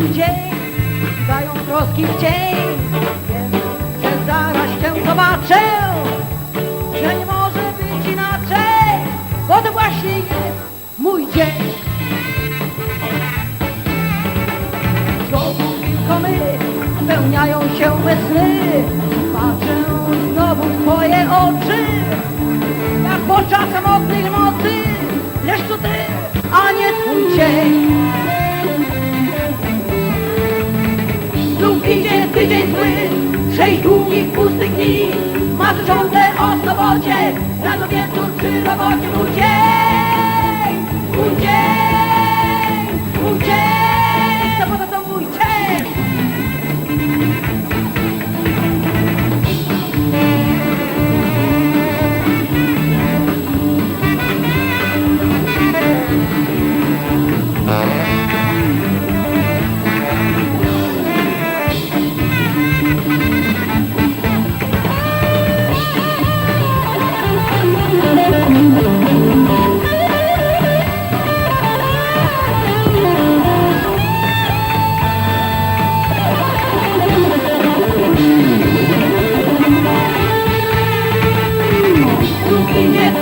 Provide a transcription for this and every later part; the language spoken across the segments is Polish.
mój dzień, dają troski w cień. Wiem, że zaraz cię zobaczę, że nie może być inaczej, bo to właśnie jest mój dzień. Znowu tylko my, spełniają się me sny, patrzę znowu w twoje oczy, jak podczas samotnej nocy, lecz to ty, a nie twój cień. Tydzień zły, sześć długich pustych dni, marzące o sobocie, rano wieczór przy robocie mój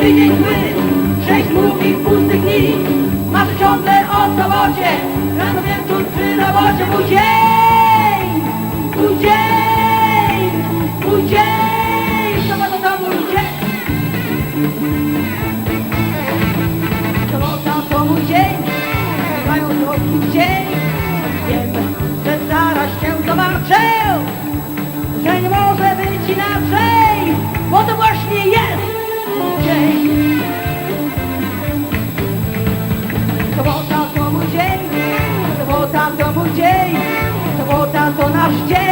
tydzień zły, sześć długich pustych dni, masz ciągle o sobocie, rano wieczór przy robocie. Mój dzień, mój dzień, mój dzień, sobota to mój dzień. To nasz dzień.